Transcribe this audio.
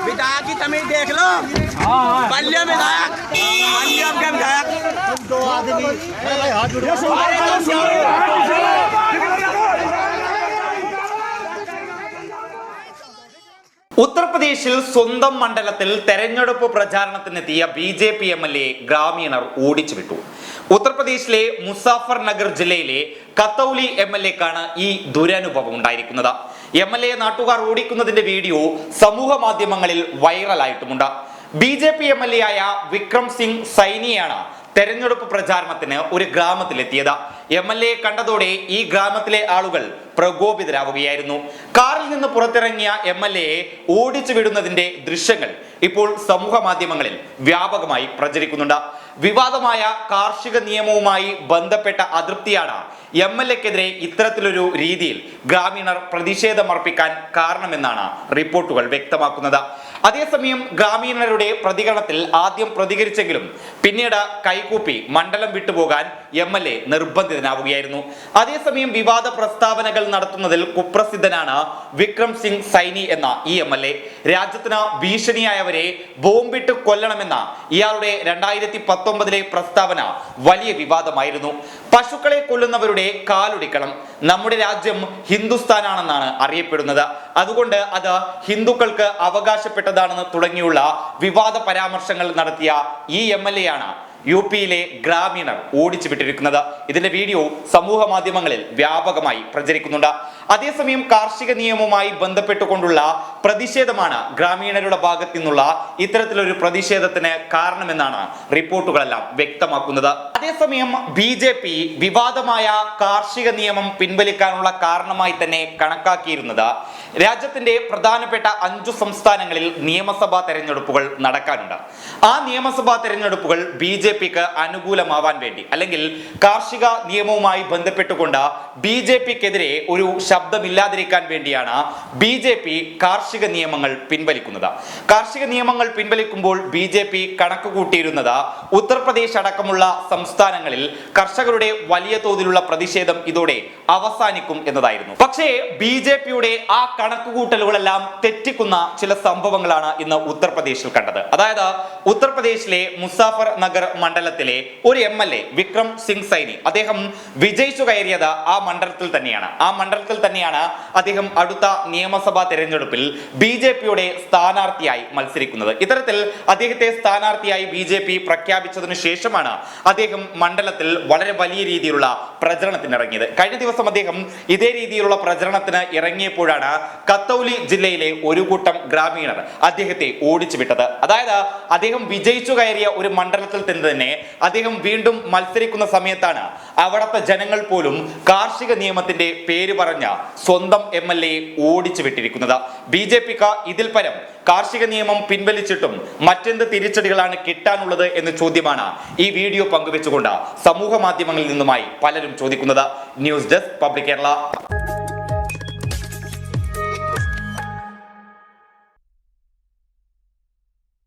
विधायक की तमीज देख लो बल्य विधायक बल्य के विधायक ഉത്തർപ്രദേശിൽ സ്വന്തം മണ്ഡലത്തിൽ തെരഞ്ഞെടുപ്പ് പ്രചാരണത്തിനെത്തിയ B J P M L A ഗ്രാമീണർ ഓടിച്ചു വിട്ടു ഉത്തർപ്രദേശിലെ മുസാഫർ നഗർ ജില്ലയിലെ കത്തൌലി എം എൽ എക്കാണ് ഈ ദുരനുഭവം ഉണ്ടായിരിക്കുന്നത്. എം എൽ എ നാട്ടുകാർ ഓടിക്കുന്നതിന്റെ വീഡിയോ സമൂഹ മാധ്യമങ്ങളിൽ വൈറലായിട്ടുമുണ്ട്. B J P M L A ആയ വിക്രം സിംഗ് സൈനിയാണ് തെരഞ്ഞെടുപ്പ് പ്രചാരണത്തിന് ഒരു ഗ്രാമത്തിലെത്തിയത്. എം എൽ എ കണ്ടതോടെ ഈ ഗ്രാമത്തിലെ ആളുകൾ പ്രകോപിതരാവുകയായിരുന്നു. കാറിൽ നിന്ന് പുറത്തിറങ്ങിയ എം എൽ എയെ ഓടിച്ചു വിടുന്നതിന്റെ ദൃശ്യങ്ങൾ ഇപ്പോൾ സമൂഹ മാധ്യമങ്ങളിൽ വ്യാപകമായി പ്രചരിക്കുന്നുണ്ട്. വിവാദമായ കാർഷിക നിയമവുമായി ബന്ധപ്പെട്ട അതൃപ്തിയാണ് എം എൽ എക്കെതിരെ ഇത്തരത്തിലൊരു രീതിയിൽ ഗ്രാമീണർ പ്രതിഷേധമർപ്പിക്കാൻ കാരണമെന്നാണ് റിപ്പോർട്ടുകൾ വ്യക്തമാക്കുന്നത്. അതേസമയം ഗ്രാമീണരുടെ പ്രതികരണത്തിൽ ആദ്യം പ്രതികരിച്ചെങ്കിലും പിന്നീട് കൈകൂപ്പി മണ്ഡലം വിട്ടുപോകാൻ എം എൽ എ നിർബന്ധിതനാവുകയായിരുന്നു. അതേസമയം വിവാദ പ്രസ്താവനകൾ നടത്തുന്നതിൽ കുപ്രസിദ്ധനാണ് വിക്രം സിംഗ് സൈനി എന്ന ഈ എം എൽ എ രാജ്യത്തിന് ഭീഷണിയായവരെ ബോംബിട്ട് കൊല്ലണമെന്ന ഇയാളുടെ രണ്ടായിരത്തി പത്തൊമ്പതിലെ പ്രസ്താവന വലിയ വിവാദമായിരുന്നു. പശുക്കളെ കൊല്ലുന്നവരുടെ കാലൊടിക്കണം നമ്മുടെ രാജ്യം ഹിന്ദുസ്ഥാനാണെന്നാണ് അറിയപ്പെടുന്നത്. അതുകൊണ്ട് അത് ഹിന്ദുക്കൾക്ക് അവകാശപ്പെട്ടതാണെന്ന് തുടങ്ങിയുള്ള വിവാദ പരാമർശങ്ങൾ നടത്തിയ ഈ എം എൽ എ ആണ് യു പിയിലെ ഗ്രാമീണർ ഓടിച്ചു വിട്ടിരിക്കുന്നത് ഇതിന്റെ വീഡിയോ സമൂഹ മാധ്യമങ്ങളിൽ വ്യാപകമായി പ്രചരിക്കുന്നുണ്ട്. അതേസമയം കാർഷിക നിയമവുമായി ബന്ധപ്പെട്ടുകൊണ്ടുള്ള പ്രതിഷേധമാണ് ഗ്രാമീണരുടെ ഭാഗത്തു നിന്നുള്ള ഇത്തരത്തിലൊരു പ്രതിഷേധത്തിന് കാരണമെന്നാണ് റിപ്പോർട്ടുകളെല്ലാം വ്യക്തമാക്കുന്നത്. അതേസമയം ബി ജെ പി വിവാദമായ കാർഷിക നിയമം പിൻവലിക്കാനുള്ള കാരണമായി തന്നെ കണക്കാക്കിയിരുന്നത്. രാജ്യത്തിന്റെ പ്രധാനപ്പെട്ട അഞ്ചു സംസ്ഥാനങ്ങളിൽ നിയമസഭാ തെരഞ്ഞെടുപ്പുകൾ നടക്കാനുണ്ട്. ആ നിയമസഭാ തെരഞ്ഞെടുപ്പുകൾ ബി ജെ പിക്ക് അനുകൂലമാവാൻ വേണ്ടി അല്ലെങ്കിൽ കാർഷിക നിയമവുമായി ബന്ധപ്പെട്ടുകൊണ്ട് ബി ജെ പിക്കെതിരെ ഒരു ശബ്ദമില്ലാതിരിക്കാൻ വേണ്ടിയാണ് ബി ജെ പി കാർഷിക നിയമങ്ങൾ പിൻവലിക്കുന്നത്. കാർഷിക നിയമങ്ങൾ പിൻവലിക്കുമ്പോൾ ബി ജെ പി കണക്ക് കൂട്ടിയിരുന്നത് ഉത്തർപ്രദേശ് അടക്കമുള്ള സംസ്ഥാനങ്ങളിൽ കർഷകരുടെ വലിയ തോതിലുള്ള പ്രതിഷേധം ഇതോടെ അവസാനിക്കും എന്നതായിരുന്നു. പക്ഷേ ബി ജെ പിയുടെ ആ കണക്കുകൂട്ടലുകളെല്ലാം തെറ്റിക്കുന്ന ചില സംഭവങ്ങളാണ് ഇന്ന് ഉത്തർപ്രദേശിൽ കണ്ടത്. അതായത് ഉത്തർപ്രദേശിലെ മുസാഫർ നഗർ മണ്ഡലത്തിലെ ഒരു M L A Vikram Singh Saini. അദ്ദേഹം വിജയിച്ചു കയറിയത് ആ മണ്ഡലത്തിൽ തന്നെയാണ്. ആ മണ്ഡലത്തിൽ തന്നെയാണ് അദ്ദേഹം അടുത്ത നിയമസഭാ തെരഞ്ഞെടുപ്പിൽ ബി ജെ പിയുടെ സ്ഥാനാർത്ഥിയായി മത്സരിക്കുന്നത്. ഇത്തരത്തിൽ അദ്ദേഹത്തെ സ്ഥാനാർത്ഥിയായി ബി ജെ പി പ്രഖ്യാപിച്ചതിനു ശേഷമാണ് അദ്ദേഹം മണ്ഡലത്തിൽ വളരെ വലിയ രീതിയിലുള്ള പ്രചരണത്തിന് ഇറങ്ങിയത്. കഴിഞ്ഞ ദിവസം അദ്ദേഹം ഇതേ രീതിയിലുള്ള പ്രചരണത്തിന് ഇറങ്ങിയപ്പോഴാണ് കത്തൗലി ജില്ലയിലെ ഒരു കൂട്ടം ഗ്രാമീണർ അദ്ദേഹത്തെ ഓടിച്ചു വിട്ടത് അതായത് അദ്ദേഹം വിജയിച്ചു കയറിയ ഒരു മണ്ഡലത്തിൽ തന്നെ തന്നെ അദ്ദേഹം വീണ്ടും മത്സരിക്കുന്ന സമയത്താണ് അവിടുത്തെ ജനങ്ങൾ പോലും കാർഷിക നിയമത്തിന്റെ പേര് പറഞ്ഞ സ്വന്തം എം എൽ എ ഓടിച്ചു വിട്ടിരിക്കുന്നത്. ബി ജെ പിക്ക് ഇതിൽ പരം കാർഷിക നിയമം പിൻവലിച്ചിട്ടും മറ്റെന്ത് തിരിച്ചടികളാണ് കിട്ടാനുള്ളത് എന്ന ചോദ്യമാണ് ഈ വീഡിയോ പങ്കുവെച്ചുകൊണ്ട് സമൂഹ മാധ്യമങ്ങളിൽ നിന്നുമായി പലരും ചോദിക്കുന്നത്. News desk public Kerala.